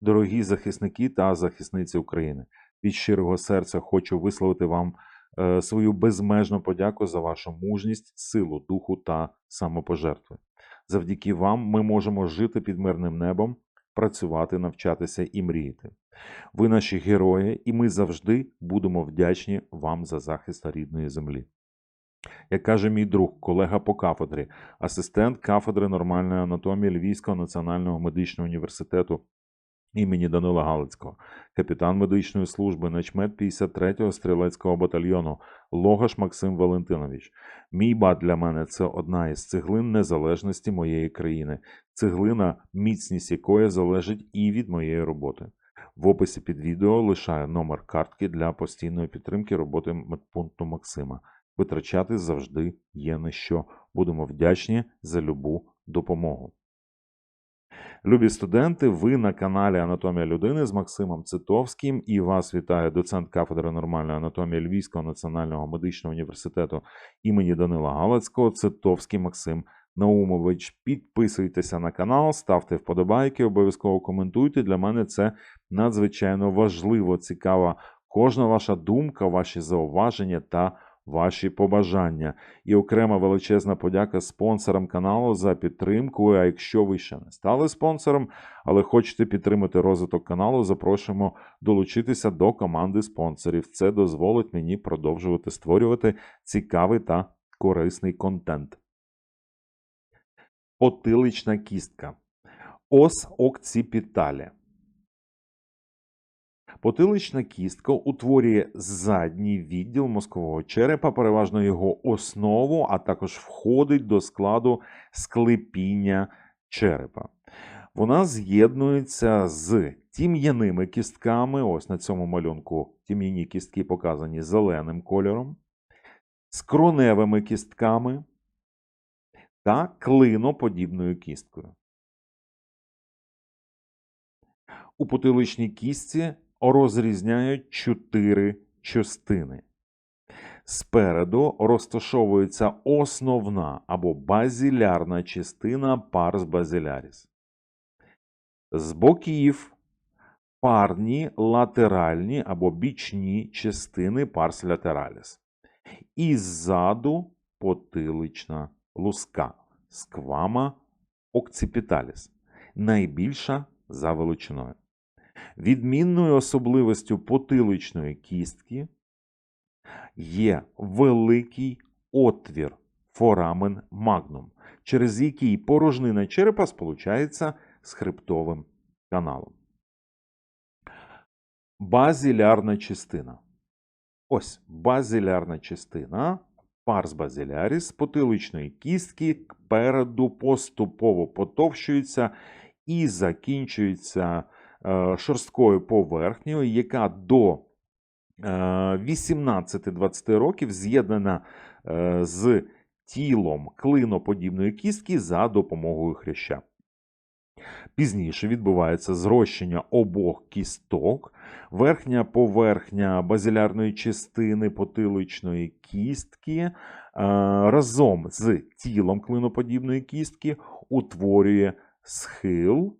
Дорогі захисники та захисниці України, від щирого серця хочу висловити вам е, свою безмежну подяку за вашу мужність, силу духу та самопожертви. Завдяки вам ми можемо жити під мирним небом, працювати, навчатися і мріяти. Ви наші герої, і ми завжди будемо вдячні вам за захист рідної землі. Як каже мій друг, колега по кафедрі, асистент кафедри нормальної анатомії Львівського національного медичного університету імені Данила Галицького, капітан медичної служби, начмет 53-го стрілецького батальйону Логаш Максим Валентинович. Мій бат для мене це одна із цеглин незалежності моєї країни, цеглина, міцність якої залежить і від моєї роботи. В описі під відео лишаю номер картки для постійної підтримки роботи медпункту Максима. Витрачати завжди є на що. Будемо вдячні за любу допомогу. Любі студенти, ви на каналі Анатомія людини з Максимом Цитовським і вас вітає доцент кафедри нормальної анатомії Львівського національного медичного університету імені Данила Галицького Цитовський Максим Наумович. Підписуйтеся на канал, ставте вподобайки, обов'язково коментуйте. Для мене це надзвичайно важливо, цікава кожна ваша думка, ваші зауваження та ваші побажання. І окрема величезна подяка спонсорам каналу за підтримку. А якщо ви ще не стали спонсором, але хочете підтримати розвиток каналу, запрошуємо долучитися до команди спонсорів. Це дозволить мені продовжувати створювати цікавий та корисний контент. Потилична кістка. Ос окципіталі. Потилична кістка утворює задній відділ мозкового черепа, переважно його основу, а також входить до складу склепіння черепа. Вона з'єднується з тім'яними кістками. Ось на цьому малюнку тім'яні кістки показані зеленим кольором, з кроневими кістками та клиноподібною кісткою. У потиличній кістці розрізняють чотири частини. Спереду розташовується основна або базілярна частина парс базіляріс. З боків парні латеральні або бічні частини парс латераліс. І ззаду потилична луска сквама окципіталіс, найбільша за величиною. Відмінною особливістю потиличної кістки є великий отвір форамен магнум, через який порожнина черепа сполучається з хребтовим каналом. Базілярна частина. Ось базілярна частина парс базіляріс потиличної кістки кпереду поступово потовщується і закінчується шорсткою поверхнею, яка до е, 18-20 років з'єднана е, з тілом клиноподібної кістки за допомогою хряща. Пізніше відбувається зрощення обох кісток, верхня поверхня базилярної частини потиличної кістки е, разом з тілом клиноподібної кістки утворює схил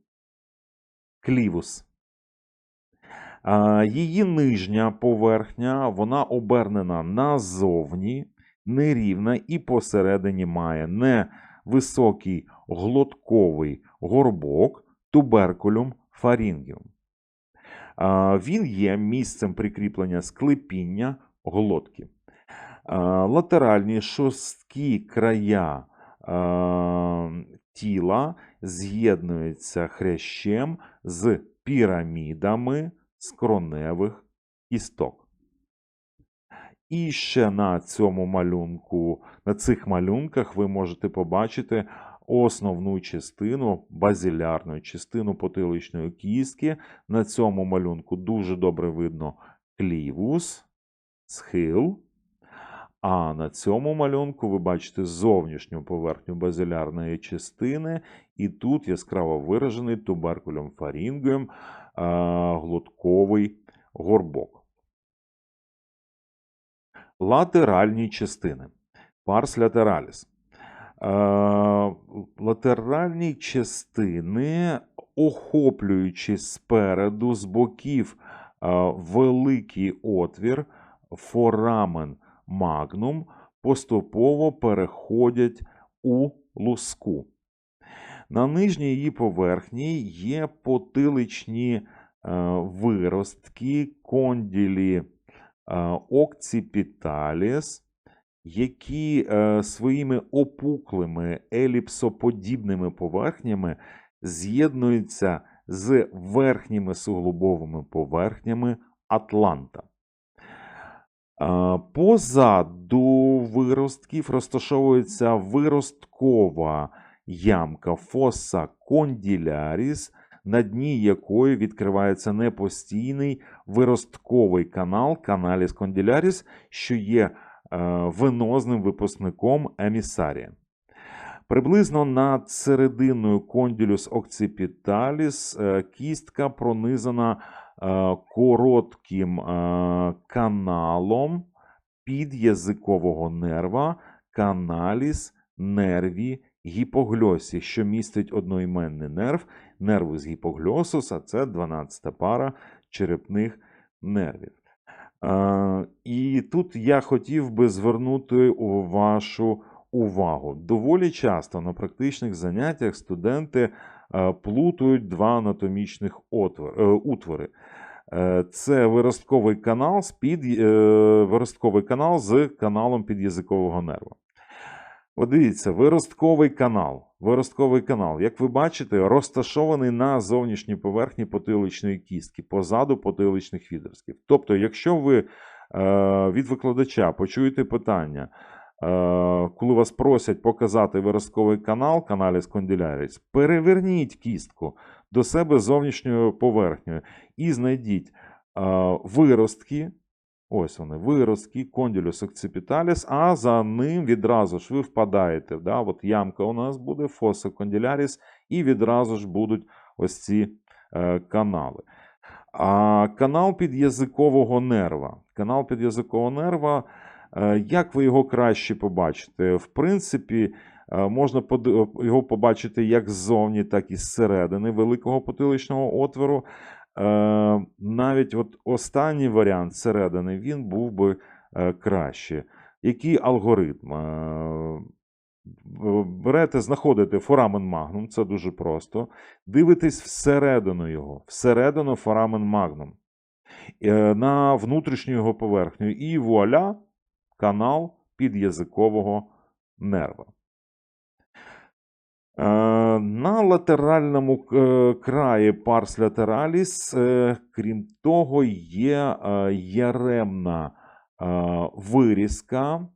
клівус. Її нижня поверхня вона обернена назовні, нерівна і посередині має невисокий глотковий горбок туберкулюм фарінгіум. Він є місцем прикріплення склепіння глотки. Латеральні шорсткі края тіла з'єднуються хрящем з пірамідами скроневих кісток. І ще на цьому малюнку, на цих малюнках ви можете побачити основну частину, базілярну частину потиличної кістки. На цьому малюнку дуже добре видно клівус, схил. А на цьому малюнку ви бачите зовнішню поверхню базилярної частини, і тут яскраво виражений туберкулем фарінгієм глотковий горбок. Латеральні частини. Парс латераліс. латеральні частини, охоплюючи спереду, з боків великий отвір, форамен магнум, поступово переходять у луску. На нижній її поверхні є потиличні е, виростки, конділі е, окципіталіс, які е, своїми опуклими еліпсоподібними поверхнями з'єднуються з верхніми суглобовими поверхнями Атланта. Позаду виростків розташовується виросткова ямка фоса конділяріс, на дні якої відкривається непостійний виростковий канал Каналіс конділяріс, що є е, венозним випускником емісарія. Приблизно над серединою конділюс окципіталіс е, кістка пронизана коротким е, каналом під'язикового нерва каналіс нерві гіпогльосі, що містить одноіменний нерв, нервус гіпогльосус, а це 12-та пара черепних нервів. Е, І тут я хотів би звернути вашу увагу. Доволі часто на практичних заняттях студенти е, плутають два анатомічних е, утвори. Е, Це виростковий канал з під, е, виростковий канал з каналом під'язикового нерва. От дивіться, виростковий канал. Виростковий канал, як ви бачите, розташований на зовнішній поверхні потиличної кістки, позаду потиличних відростків. Тобто, якщо ви е, від викладача почуєте питання, е, коли вас просять показати виростковий канал, каналіс кондиляріс, переверніть кістку до себе зовнішньою поверхнею і знайдіть е, виростки. Ось вони, виростки, кондилюс окципіталіс, а за ним відразу ж ви впадаєте. Да? От ямка у нас буде, фоса кондиляріс, і відразу ж будуть ось ці е, канали. А канал під'язикового нерва. Канал під'язикового нерва, е, як ви його краще побачите? В принципі, е, можна його побачити як ззовні, так і зсередини великого потиличного отвору. Е, навіть от останній варіант зсередини він був би е, краще. Який алгоритм? Е, Берете, знаходите форамен магнум, це дуже просто. Дивитесь всередину його, всередину форамен магнум. Е, На внутрішню його поверхню. І вуаля, канал під'язикового нерва. Е, На латеральному е, краї парс латераліс, е, крім того, є яремна вирізка,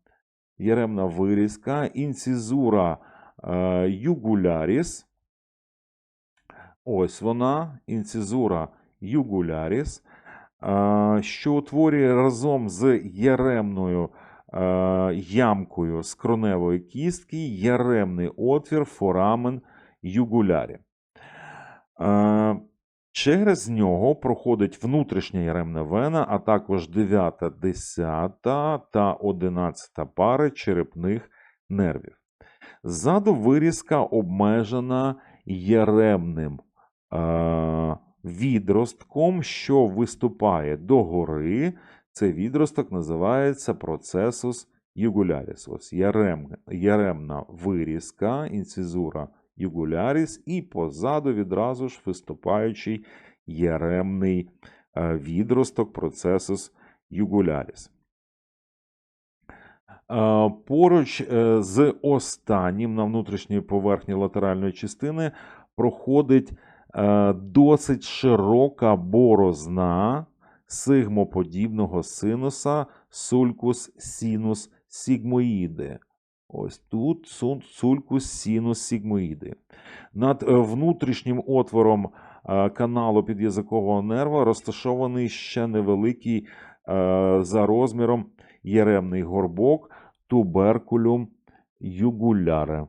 яремна вирізка, інцизура югуляріс. Ось вона, інцизура югуляріс, що утворює разом з яремною ямкою скроневої кістки яремний отвір форамен югулярі. Е, Через нього проходить внутрішня яремна вена, а також 9, 10 та 11 пари черепних нервів. Ззаду вирізка обмежена яремним е, відростком, що виступає догори. Цей відросток називається процесус югуляріс. Ось ярем, яремна вирізка, інцизура югуляріс, і позаду відразу ж виступаючий яремний е, відросток процесус югуляріс. Е, Поруч е, з останнім на внутрішній поверхні латеральної частини проходить досить широка борозна сигмоподібного синуса сулькус синус сігмоїди. Ось тут сулькус синус сігмоїди. Над е, внутрішнім отвором е, каналу під'язикового нерва розташований ще невеликий е, за розміром яремний горбок туберкулюм югуляре.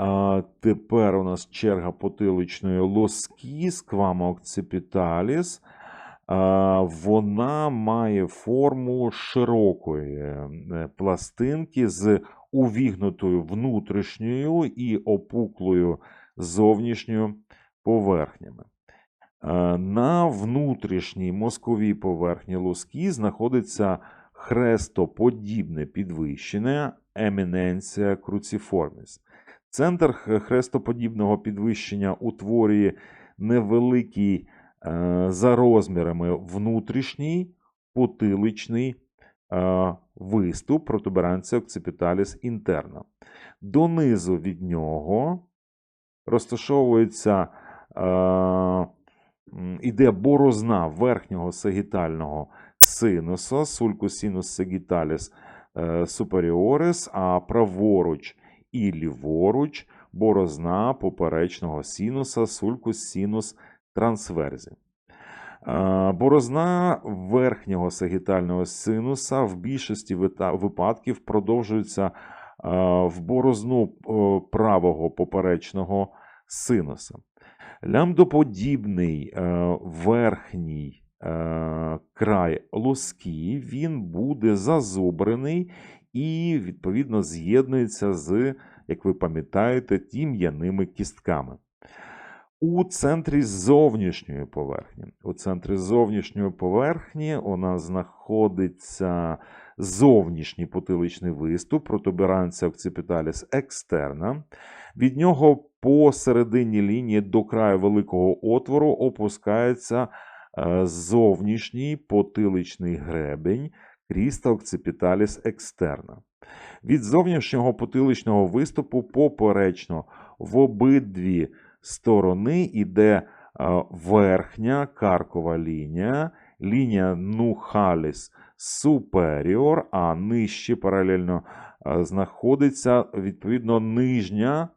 А тепер у нас черга потиличної лоски сквама окципіталіс. Вона має форму широкої е, пластинки з увігнутою внутрішньою і опуклою зовнішньою поверхнями. Е, На внутрішній мозковій поверхні луски знаходиться хрестоподібне підвищення еміненція круціформіс. Центр хрестоподібного підвищення утворює невеликий е, за розмірами внутрішній потиличний е, виступ протуберанція окципіталіс інтерна. Донизу від нього розташовується е, іде борозна верхнього сагітального синуса, сулькус синус сагіталіс е, суперіорис, а праворуч і ліворуч борозна поперечного синуса, сулькус синус трансверзі. Борозна верхнього сагітального синуса в більшості випадків продовжується в борозну правого поперечного синуса. Лямдоподібний е, верхній е, край лоски він буде зазубрений і, відповідно, з'єднується з, як ви пам'ятаєте, тім'яними кістками. У центрі зовнішньої поверхні. У центрі зовнішньої поверхні у нас знаходиться зовнішній потиличний виступ протуберанція окципіталіс екстерна. Від нього по середині лінії до краю великого отвору опускається е, зовнішній потиличний гребень кріста окципіталіс екстерна. Від зовнішнього потиличного виступу поперечно в обидві сторони йде е, верхня каркова лінія, лінія нухаліс superior, а нижче паралельно е, знаходиться відповідно нижня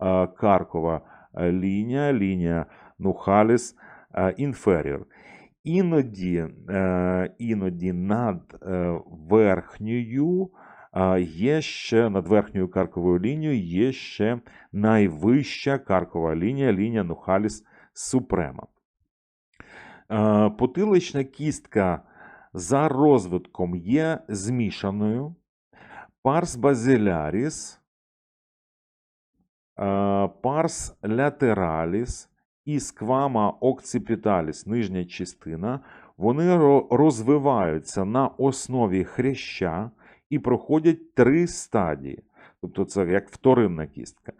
е, каркова лінія, лінія нухаліс inferior. Іноді, е, іноді над е, верхньою є ще над верхньою карковою лінією є ще найвища каркова лінія, лінія Нухаліс Супрема. Е, Потилична кістка за розвитком є змішаною. Парс базиляріс, парс латераліс і сквама окципіталіс, нижня частина, вони розвиваються на основі хряща і проходять три стадії. Тобто це як вторинна кістка.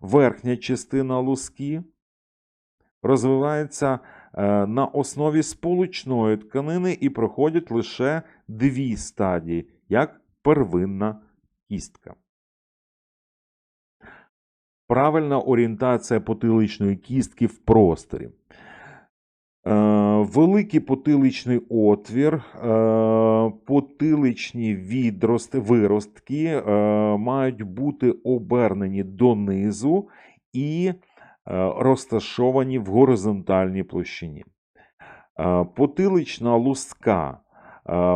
Верхня частина луски розвивається е, на основі сполучної тканини і проходять лише дві стадії, як первинна кістка. Правильна орієнтація потиличної кістки в просторі. Е, великий потиличний отвір, е, потиличні відрости, виростки е, мають бути обернені донизу і розташовані в горизонтальній площині. Потилична луска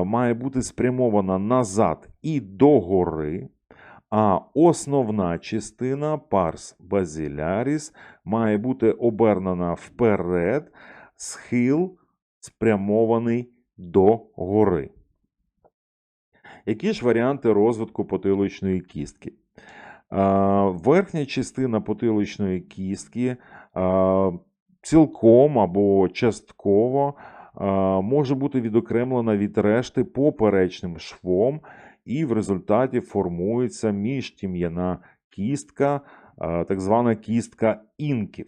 має бути спрямована назад і догори, а основна частина парс базиляріс має бути обернена вперед, схил спрямований до гори. Які ж варіанти розвитку потиличної кістки? Верхня частина потиличної кістки цілком або частково може бути відокремлена від решти поперечним швом, і в результаті формується міжтім'яна кістка, е, так звана кістка інків.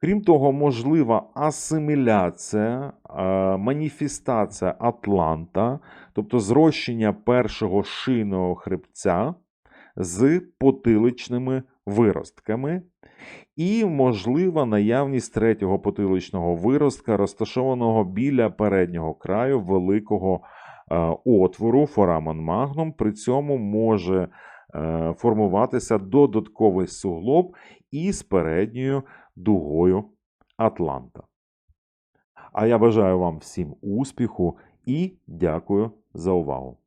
Крім того, можлива асиміляція, е, маніфестація атланта, тобто зрощення першого шийного хребця з потиличними виростками, і можлива наявність третього потиличного виростка, розташованого біля переднього краю великого отвору форамон магнум. При цьому може е, формуватися додатковий суглоб із передньою дугою Атланта. А я бажаю вам всім успіху і дякую за увагу.